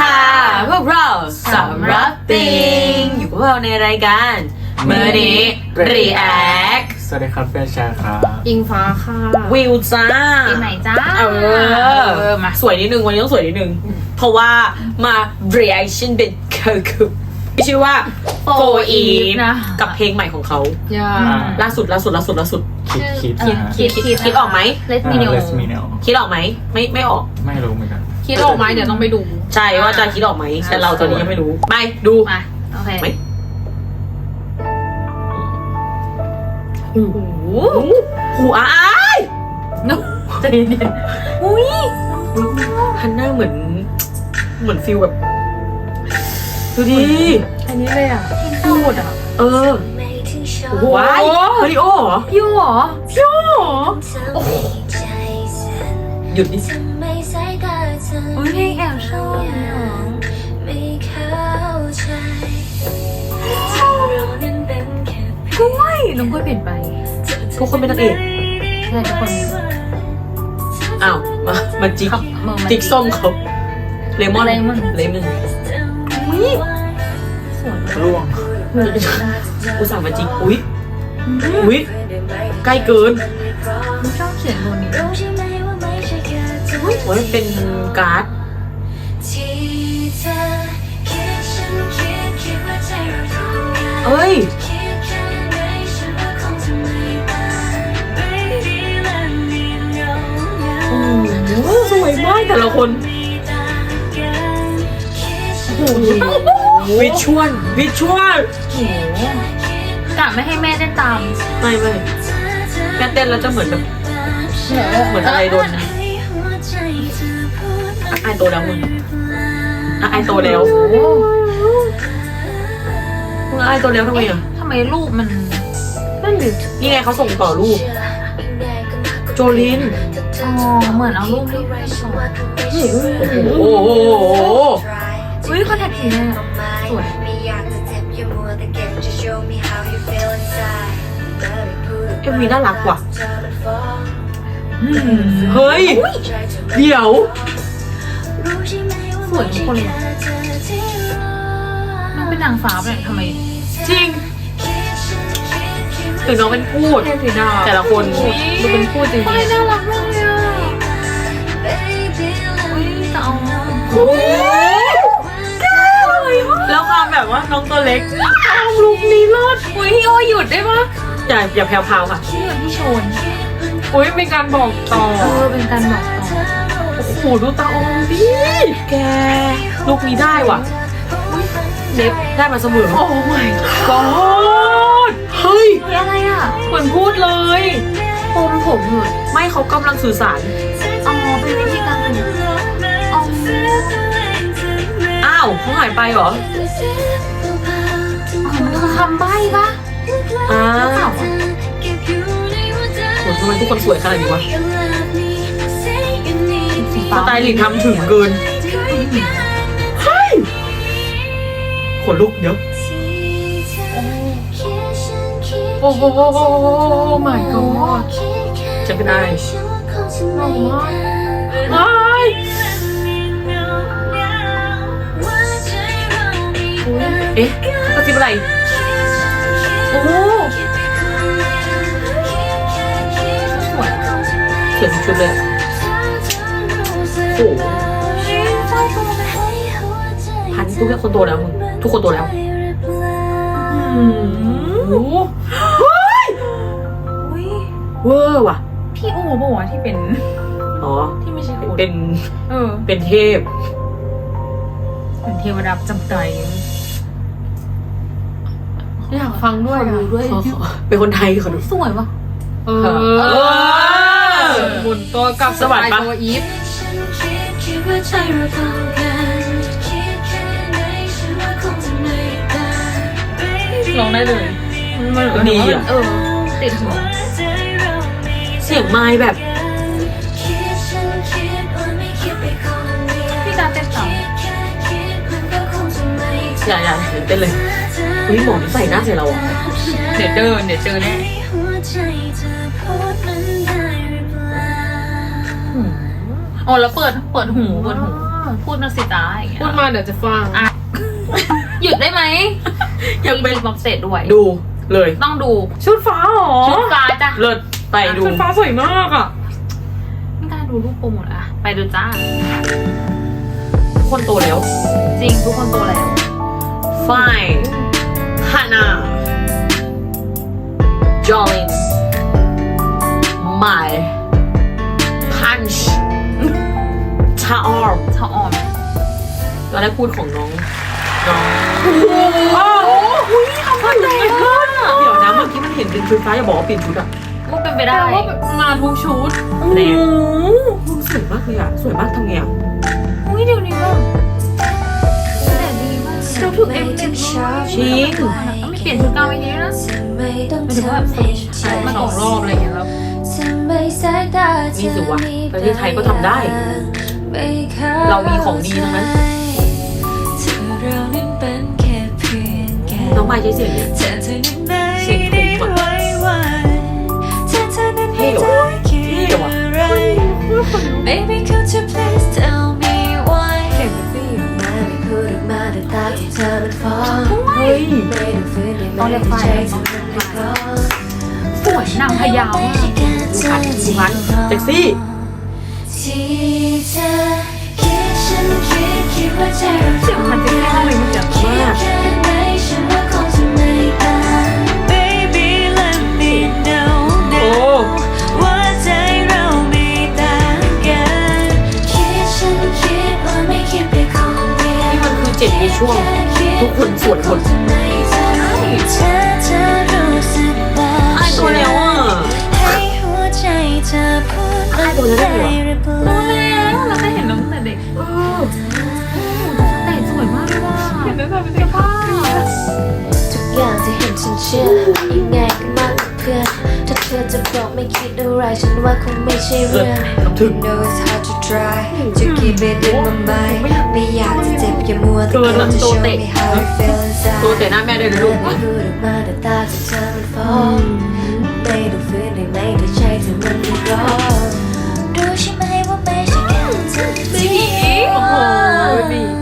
ค่ะ พวกเราสำรับติงอยู่กับพวกเราในรายการเมื่อนี้ React สวัสดีครับเฟียชาครับอิงฟ้าค่ะวิวจ้าปีใหม่จ้าเออเออมาสวยนิดนึงวันนี้ต้องสวยนิดนึง เพราะว่ามา reaction เป็นคือคือ ที่ชื่อว่า For Eve นะ กับเพลงใหม่ของเขาอย่าล่าสุดล่าสุดล่าสุดล่าสุดคิดคิดคิดนะฮะคิดคิดคิดออกไหมเลสมิโนเลสมิเนลคิดออกไหมไม่ไม่ออกไม่รู้เหมือนกันคิดออกไหมเดี๋ยวต้องไปดูใช่ว่าจะคิดออกไหมแต่เราตอนนี้ยังไม่รู้ไปดูมาโอเคไหมโอ้โหหูอายใจเย็นๆอุ้ยฮันน่าเหมือนเหมือนฟิลแบบ ดูดิ อันนี้เลยอะพูดอะ เออโอ้โหว้ายมาริโอเหรอพี่หรอพี่หรอหยุดดิอุ้ยเพลงแอบชอบอะกล้วยน้องกล้วยเปลี่ยนไป ทุกคนเป็นนางเอกใช่ทุกคนอ้าว มา มาจิกครับมือมันจิกส้มเขาเลมอนเลมอนเลมอน อุตส่าห์มาจิกอุ๊ยอุ๊ยใกล้เกินน้องชอบเขียนตัวนี้โอ้ยมันเป็นการ์ดเอ้ยโอ้โหสวยมากแต่ละคนโอ้โห วิชวลวิชวลโอ้โหกะไม่ให้แม่ได้ตามไม่ไม่แม่เต้นแล้วจะเหมือนแบบเหมือนอะไรโดนอะไอายโตแล้วมึงอะไอายโตแล้วโอ้โหมึงไอายโตแล้วทำไมอะทำไมรูปมันนั่นดินี่ไงเขาส่งต่อรูป โจลินอ๋อเหมือนเอารูปที่ไปส่งโอ้โห อุ้ยคอนแทคสีแม่ สวย เอ็มวีน่ารักว่ะอืมเฮ้ย เดี๋ยว สวยทุกคนเลยน้องเป็นนางฟ้าเลยทำไม จริงถึงน้องเป็นพูดเทพธิดาแต่ละคนดูเป็นคู่จริงๆน่ารักมาก แล้วความแบบว่าน้องตัวเล็กเอาลุกนี้รอดอุ้ยพี่โอหยุดได้ปะอย่าอย่าแพรวๆค่ะพี่หยุดพี่โชนอุ้ยเป็นการบอกต่อเออเป็นการบอกต่อโอ้โหดูตาออมดิแกลูกนี้ได้ว่ะเล็บได้มาเสมอโอ้ my กอดเฮ้ย god อะไรอะเหมือนพูดเลยโอมผมหยุดไม่เขากำลังสื่อสารอ๋อเป็นวิธีการ หายไปเหรออ๋อมันคือคำใบ้ปะอ้าเปล่าววะโหทำไมทุกคนสวยขนาดนี้วะสีสฟ้าไตล์ลิงทำถึงเกินเฮ้ยขนลุกเดี๋ยว โอ้โห my god จะเป็นได้หล่อ เอ๊ะเขาจิ้มอะไรโอ้โหสวยเขียนชุดเลยอะโอ้โหพันทุกคนโตแล้วมึงทุกคนโตแล้วอืมโอ้โหเฮ้ยอุ้ยเวอร์ว่ะ พี่โอ้บอกว่าที่เป็น อ๋อ ที่ไม่ใช่คนเป็น เออ เป็นเทพ เป็นเทวดาประจำใจ อยากฟังด้วยดูด้วย ขอขอเป็นคนไทยขอดูสวยว่ะเอเออหมุนตัวกลับสวัสดีปะตัวอีฟร้องได้เลยมันดีอะเออติดหัวเสียงไม้แบบพี่การเต้นต่ำอย่าอย่าเต้นเลย อุ้ยหมอนี่ใส่หน้าใส่เราอะเดี๋ยวเดินเดี๋ยวเจอแน่อ๋อแล้วเปิดเปิดหูเปิดหูพูดมาสิจ้าอย่างเงี้ยพูดมาเดี๋ยวจะฟังอะหยุดได้ไหมยังเป็นบ็อกเซตด้วยดูเลย ต้องดูชุดฟ้าเหรอชุดฟ้าจ้ะเลิศไปดูชุดฟ้าสวยมากอะไม่กล้าดูรูปโปรโมทอะไปดูจ้าทุกคนโตแล้ว จริงทุกคนโตแล้ว Fine Hannah Jolin My Punch ชาออมชาออมตอนแรกพูดของน้องน้องอ้าวอุ้ยทำได้เเดี๋ยวนะเมื่อกี้มันเห็นเป็นชุดฟ้าอย่าบอกว่าเปลี่ยนชุดอะก็เป็นไปแต่ได้ว่ามาทุกชุดแน่คุณสวยมากเลยอะสวยมากทำไงอะอุ้ยเดี๋ยวนี้แบบแต่ดี มากเราถูกเอ็มเอ็มชอบชิงไม่เปลี่ยนชุดกลางวันนี้นะไม่ต้องไม่ถึงว่าทำให้ใจมาสองรอบอะไรอย่างเงี้ยแล้วทำไมสายตาเธนี่อสิวะประเทศไทยก็ทำได้ไม่เข้าเรามีของดีทั้งนั้นเธอเรานั้นเป็นแค่เพื่อนกันน้องไม้ใช้เสียงเนี่ยเธอเธอนั้นไม่เสียงได้างพญาไม่มากใช่แค่เธอดูพันเซ็กซี่ที่เธอคิดฉันคิดคิดว่าใจเราเสียงมันจะแค่เลยมันจะคิดแค่ไหนฉันว่าคงจะไม่ต่าง Baby let me know โอ้ว่าใจเราไม่ต่างกันคิดฉันคิดว่าไม่คิดไปคนเดียวนี่มันคือเจ็ดในช่วง ทุกคนสวยหมดเดมันได้หรือเปล่าเราได้เห็นน้องตั้งแต่เด็กเออแต่งสวยมากเลยว่ะเห็นตั้งแต่เป็นเด็กป้าทุกอย่างที่เห็นฉันเชื่อยังไงก็มากกว่าเพื่อนถ้าเธอจะบอกไม่คิดอะไรฉันว่าคงไม่ใช่เกินเรื่องทำถึง You know it's hard to try to keep it in my mind ไม่อยากจะเจ็บอย่ามัวแต่เกินกลัวอะจะตัว show เตะ me how it feels inside ตัวเตะหน้าแม่ด้วยนะลูกไม่พูดออกมาแต่ตาของเธอมันฟ้องไม่ต้องฝืนได้ไหมแต่ใจเธอมันไม่ร้อง โอ้โ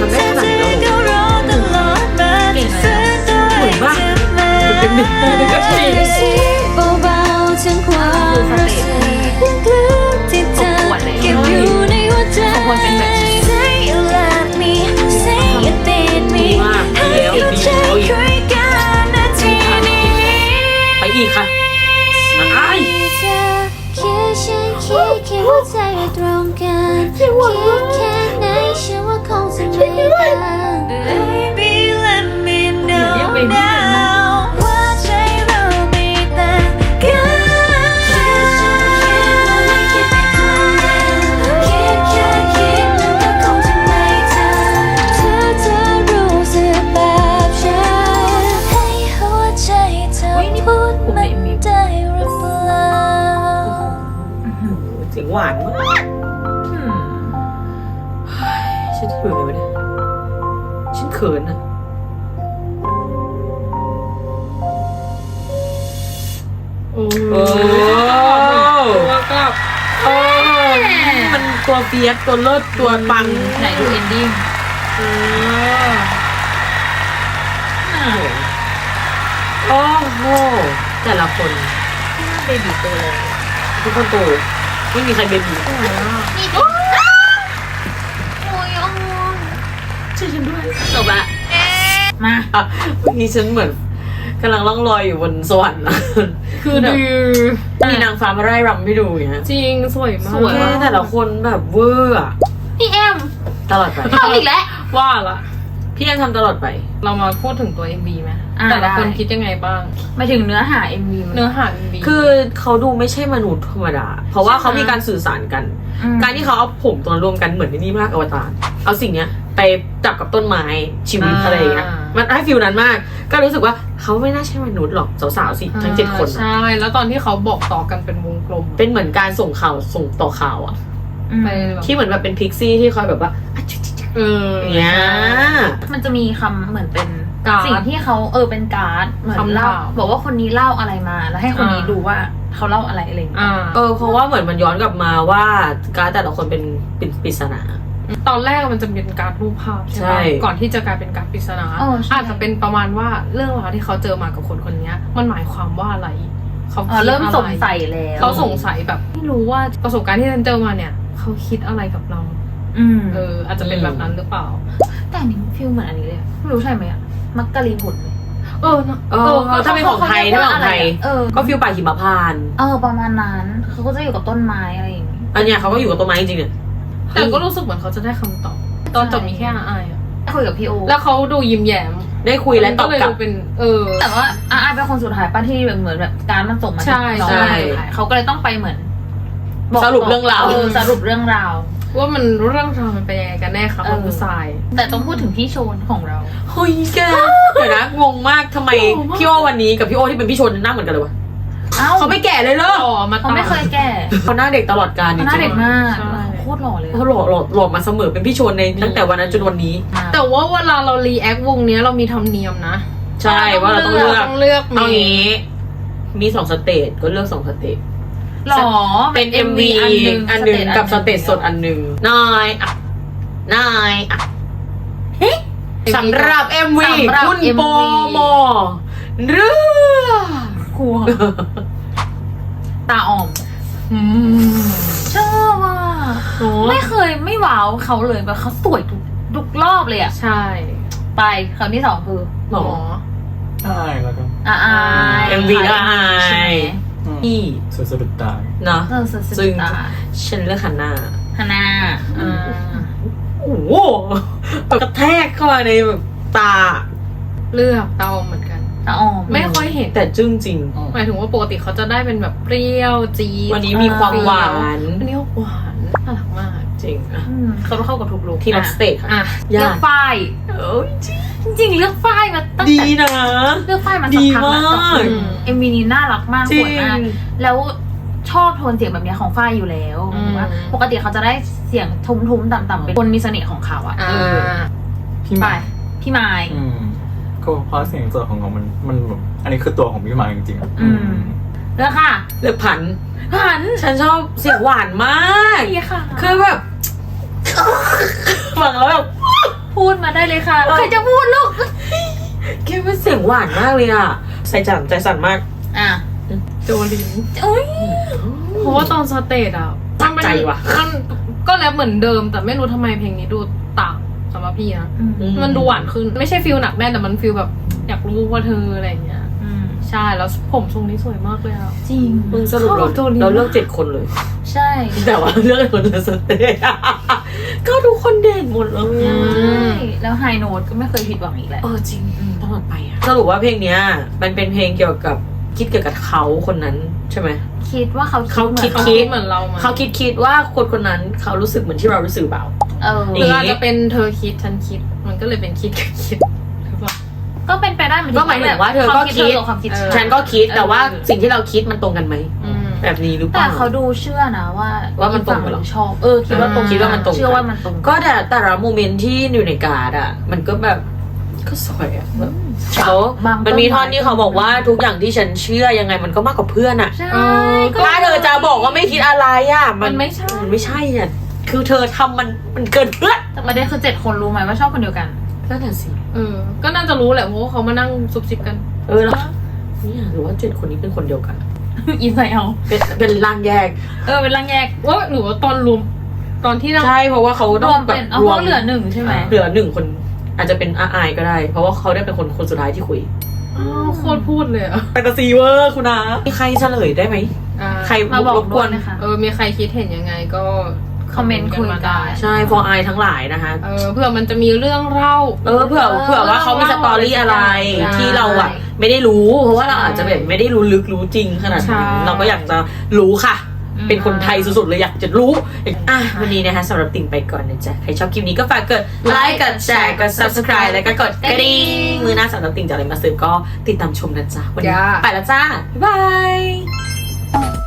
ทำได้ขนาดนี้แล้วเหรอเก่งเลยสวยมากเป็นหนึ่งเป็นก็สี่เบาๆถึงความรู้สึกลึกๆที่เธอเก็บอยู่ในหัวใจ Say you love me Say you need me มากให้แล้วดีแล้วอีกคุยกันนาทีนี้ไปอีกค่ะไอ้ายเธอคิดฉันคิดคิดว่า สียงหวานมากฉันจะอยู่ยังไงวะเนี่ยฉันเขินอะโอ้โอ้ตัวกลับโอ้มันตัวเฟียสตัวเลิศตัวปังไหนดูเอนดิ้งโอ้โหแต่ละคนเบบีโตเลยทุกคนโต ไม่มีใครเบบีโอ้ยอ่อนช่วยฉันด้วยจบละมาอะเมื่อกี้ฉันเหมือนกำลังล่องลอยอยู่บนสวรรค์นะคือดีมีนางฟ้ามาไล่รำให้ดูอย่างเงี้ยจริงสวยมากสวยแค่แต่ละคนแบบเวอร์อะพี่แอมตลอดไปเอาอีกแล้วว่าละพี่ยังทำตลอดไป เรามาพูดถึงตัว MV ไหมอ่าแต่ละคนได้ คิดยังไงบ้าง ไม่ถึงเนื้อหา MV มัน เนื้อหา MV คือเขาดูไม่ใช่มนุษย์ธรรมดา เพราะว่าเขามีการสื่อสารกันมการที่เขาเอาผมตัวนั้นรวมกันเหมือนในนี่มากอวตาร เอาสิ่งเนี้ยไปจับกับต้นไม้ชีวิตอ่า อะไรอย่างเงี้ย มันให้ฟิลนั้นมาก ก็รู้สึกว่าเขาไม่น่าใช่มนุษย์หรอกสาวๆสิทั้งเจ็ดคนใช่อะแล้วตอนที่เขาบอกต่อกันเป็นวงกลมเป็นเหมือนการส่งข่าวส่งต่อข่าวอะอืมไปแบบที่เหมือนแบบเป็นพิกซี่ที่คอยแบบว่าอะจิ๊กจิ๊กจิ๊ก เอออย่างเงี้ยมันจะมีคำเหมือนเป็นการ์ด สิ่งที่เขาเออเป็นการ์ดเหมือนคำเล่าถามบอกว่าคนนี้เล่าอะไรมา แล้วให้คนนี้อ่า ดูว่าเขาเล่าอะไรอะไรอย่างเงี้ย อ่าเออเพราะว่าเหมือนมันย้อนกลับมาว่าการดแต่ละคนเป็นเป็นปริศนา ตอนแรกมันจะเป็นการรูปภาพใช่ไหใช่มก่อนที่จะกลายเป็นการปริศนาเออใช่ อาจจะเป็นประมาณว่าเรื่องราวที่เขาเจอมากับคนคนเนี้ย มันหมายความว่าอะไร เขาเออคิดเริ่มอะไรสงสัยแล้ว เขาสงสัยแบบ ไม่รู้ว่าประสบการณ์ที่ฉันเจอมาเนี่ย เขาคิดอะไรกับเรา อืมเอออาจจะเป็นแบบนั้นหรือเปล่า แต่อันนี้มันฟีลเหมือนอันนี้เลยอะไม่รู้ใช่ไหมอะมักกะลีผลไหมเออนะเออถ้าเป็นของไทยถ้าเป็นของไทย เออก็ฟิลป่าหิมพานต์เออประมาณนั้นเขาก็จะอยู่กับต้นไม้อะไรอย่างงี้อันเนี้ยเขาก็อยู่กับต้นไม้จริงๆเนี่ยแต่ก็รู้สึกเหมือนเขาจะได้คำตอบ ตอนจบมีแค่อาอายอะคุยกับพี่โอแล้วเขาดูยิ้มแย้มได้คุยและตอบมันเลยกลับดูเป็นเออ แต่ว่าอาอายเป็นคนสุดท้ายป้าที่แบบเหมือนแบบการมันส่งมาใช่น้องใช่คนสุดท้ายเขาก็เลยต้องไปเหมือนบอกสรุปเรื่องราว เออสรุปเรื่องราว ว่ามันเรื่องราวมันเป็นยังไงกันแน่คะเอคุอณผู้ชาย แต่ต้องพูดถึงพี่โชนของเราเฮ้ยแกเดี๋ยวนะงงมากทำไมงงมากพี่โอวันนี้กับพี่โอที่เป็นพี่ชนหน้าเหมือนกันเลยวะเอ้าเขาไม่แก่เลยเหรอต่อมาเขาไม่เคยแก่เขาหน้าเด็กตลอดกาลจเขาริหน้างเด็กมากใช่โคตรหล่อเลยๆเขาหล่อหล่อหล่อมาเสมอเป็นพี่ชนในตั้งแต่วันนั้นจนวันนี้ แต่ว่าเวลาเรารีแอควงเนี้ยเรามีธรรมเนียมนะใช่ว่าเราต้องเลือกต้องเลือกเอามีงี้มีสองสเตจก็เลือกสองสเตจ หล่อเป็น MV อันหนึ่งกับสเตจสดอันหนึ่งนายอะนายอะสำหรับ MV สำหรับ คุณ MV โปโมเรื่องครัวตาอ่อมอืมชอบอะโอ้ไม่เคยไม่ว้าวเขาเลยแบบเขาสวยทุกทุกรอบเลยอะ ใช่ ไปคำที่สองคือหมอ ใช่แล้วก็ อาอาย MV ก็อาย ใช่ไหม นี่สวยสะดุดตาเนาะเออสุดซึ่งตาฉันเลือกฮันนาฮานาอ่าโอ้โหกระแทกเข้ามาในแบบตา เลือกเตาเหมือนกัน ตาอ่อมไม่ค่อยเห็นแต่จึ้งจริง หมายถึงว่าปกติเขาจะได้เป็นแบบเปรี้ยวจี๊ดวันนี้มีความหวานอันนี้หวานน่ารักมากจริงอะอืมเขาเข้ากับทุกลุคที่นักสเตจค่ะอะเลืยาอกก ฝ้ายเอ้ยจริง ๆเลือกฝ้ายมาตั้งดีแต่นะ เลือกฝ้ายมาดีสักพักแล้วมากเอ็มวีนี้น่ารักมากจสริวยงมากแล้วชอบโทนเสียงแบบเนี้ยของฝ้ายอยู่แล้วอืม ว่าปกติเขาจะได้เสียงทุ้มๆต่ำๆเป็นคนมีเสน่ห์ของเขาอะอ่เออาพี่ไปไม้พี่ไม้ อืมก็เพราะเสียงสดของเขามันมันแบบอันนี้คือตัวของพี่ไม้จริงๆอะอืม เลือกค่ะเลือกผัน หันฉันชอบเสียงหวานมาก ดีค่ะคือแบบ ฟังแล้วแบบ พูดมาได้เลยค่ะเออใครจะพูดลูกแกมันเสียงหวานมากเลยอะใส่จันใจสั่นมาก อะโจลินอุ้ยเพราะว่าตอนสเตจอะจับใจว่ะมันก็แล้วเหมือนเดิม แต่ไม่รู้ทำไมเพลงนี้ดูต่างสำหรับพี่นะอืมมันดูหวานขึ้น ไม่ใช่ฟิลหนักแน่นแต่มันฟิลแบบ อยากรู้ว่าเธออะไรอย่างเงี้ยอืมใช่แล้วผมทรงนี้สวยมากเลยอะจริงมึงสรุปเราชอบตัวนี้เราเลือกเจ็ดคนเลย ใช่ แต่ว่าเลือกคนละสเตจก็ทุก คนเด่นหมดเลยใช่อะแล้วไฮโน้ตก็ไม่เคยผิดหวังอีกแล้วเออจริงตลอดไปอะสรุปว่าเพลงเนี้ย มันเป็นเพลงเกี่ยวกับคิดเกี่ยวกับเขาคนนั้นใช่ไหม คิดว่าเขาเขาคิดหมือนเขาคิด เหมือนเราไหมเขาคิดคิดว่าคนคนนั้นเขารู้สึกเหมือนที่เรารู้สึกเปล่า เออหรืออาจจะเป็นเธอคิดฉันคิด มันก็เลยเป็นคิดกับคิดหรือเปล่า ก็เป็นไปได้เหมือนก็หมายถึงว่าเธอก็วมคิดเธอความคิดเออฉันก็คิดแต่ว่าเออสิ่งที่เราคิดมันตรงกันไหม อืม แบบนี้หรือเปแต่ล่า เขาดูเชื่อนะว่าว่ามันตรงอีกฝั่กันเหรอชอบเออคิดว่าตรงคิดว่ามันตรงกันเชื่อว่ามันตรงก็แต่แต่ละโมเมนต์ที่อยู่ในการ์ดอะมันก็แบบก็สวยอะแบบเขาบางมันมีท่อนที่เขาบอกว่าทุกอย่างที่ฉันเชื่อยังไงมันก็มากกว่าเพื่อนอะใช่เออก็ ถ้าเธอจะบอกว่าไม่คิดอะไรอะมันไม่ใช่ มันไม่ใช่อะคือเธอทำมันมันเกินเพื่อนแต่ประเด็นคือเจ็ดคนรู้ไหมว่าชอบคนเดียวกันนั่นแหะสิเออ ก็น่าจะรู้แหละเพราะว่าเขามานั่งซุบซิบกัน เออแล้วเนี่ยหรือว่าเจ็ดคนนี้เป็นคนเดียวกันอะ อินไซเอาเป็นเป็นร่างแยก เออเป็นร่างแยกว่าหรือว่าตอนรวม ตอนที่เราใช่เพราะว่าเขารต้อวงมแบเป็บนเอารเพวมราะเหลือหนึ่งใช่ไหมเหลือหนึ่งคน อาจจะเป็นอาไอก็ได้ เพราะว่าเขาได้เป็นคนคนสุดท้ายที่คุยอ้าวโคตรพูดเลยอะแฟนตาซีเวอร์คุณอามีใครเฉลยได้ไหม อ่าใคร มาบอกรบกด้ววยนนะคะ เออมีใครคิดเห็นยังไงก็คอมเมนต์คุยมากัได้นใช่ for I ทั้งหลายนะคะ เออเผื่อมันจะมีเรื่องเล่า เออเผื่อเผื่อว่าเขามีสตอรี่อะไรใช่ที่เราอะ ไม่ได้รู้ เพราะว่าเราอาจจะแบบไม่ได้รู้ลึกรู้จริงขนาดนั้นใช่ เราก็อยากจะรู้ค่ะอืมเป็นคนไทยสุดๆเลยอยากจะรู้อะวันนี้นะคะสำหรับติ่งไปก่อนนะจ๊ะ ใครชอบคลิปนี้ก็ฝากกดไลค์กดแชร์กด subscribe แล้วก็กดกระดิ่งมือหน้าสำหรับติ่งจะอะไรมาซื้อก็ติดตามชมนะจ๊ะวันนี้จ้า ไปแล้วจ้าบ๊ายบาย